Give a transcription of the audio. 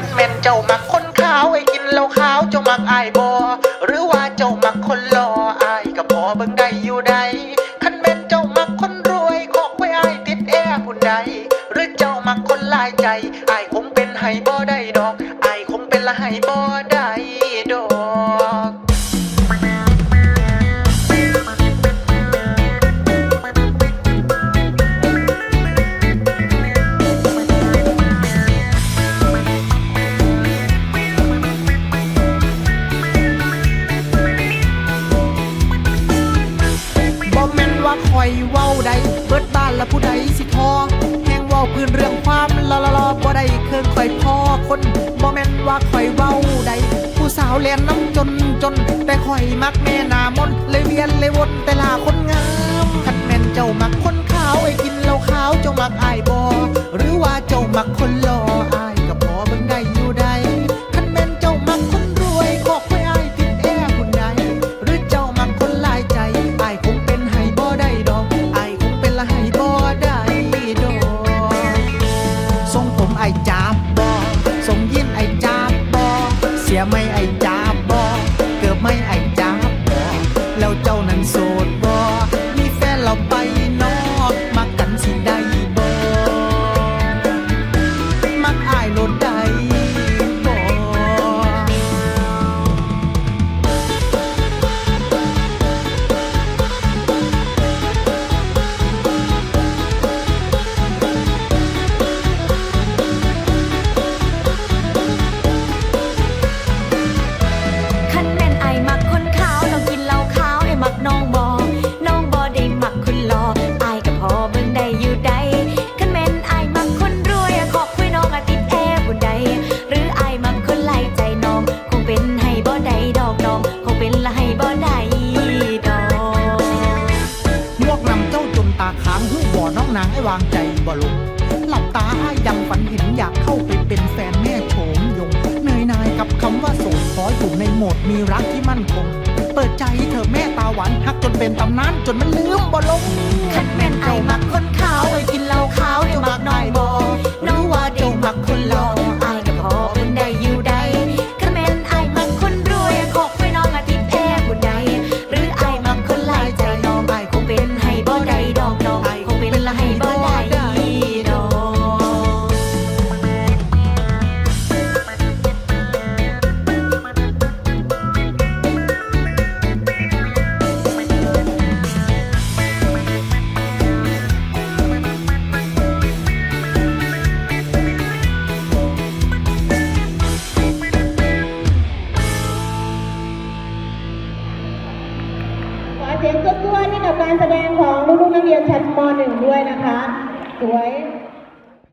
คันแม่นเจ้ามักคนขาวไอ้กินเหล้าขาวเจ้ามักอายบอหรือว่าเจ้ามักคนหล่ออายก็พอเบิ่งได้อยู่ใดคันแม่นเจ้ามักคนรวยขอกไว้อายติดแอร์ผู้ใดหรือเจ้ามักคนลายใจอายคงเป็นไห้บ่ได้ดอกอายคงเป็นละไห้บ่ได้ด เว้าใดเบิดบ้านละผู้ใดสิทอแหงเว้าพื้นเรื่องความละละละบ่ได้เคยคอยพอคนบ่แม่นว่าคอยเว้าใดผู้สาวเลียนน้ำจนจน แต่คอยมักแม่นามนเลยเวียนเลยวนแต่ลาคนงามคันแม่นเจ้ามักคน ไอ้จาบบ่ทรงยินไอ้จาบอเสียไม่ไอ้จา บ่อน้องนางให้วางใจบ่ลงหลับตาอ้ายยังฝันเห็นอยากเข้าไปเป็นแฟนแม่โฉมยงเนยนายกับคำว่าโสดขออยู่ในโหมดมีรักที่มั่นคง เปิดใจเธอแม่ตาหวานฮักจนเป็นตำนานจนมันลืมบ่ลงคันแม่นไอายมักคนขาวไอกินเหล้าขาวเจ้ามักน้องบอน้ สียงกวนๆให้กับการแสดงของลูกๆนักเรียนชั้นม .1 ด้วยนะคะ สวย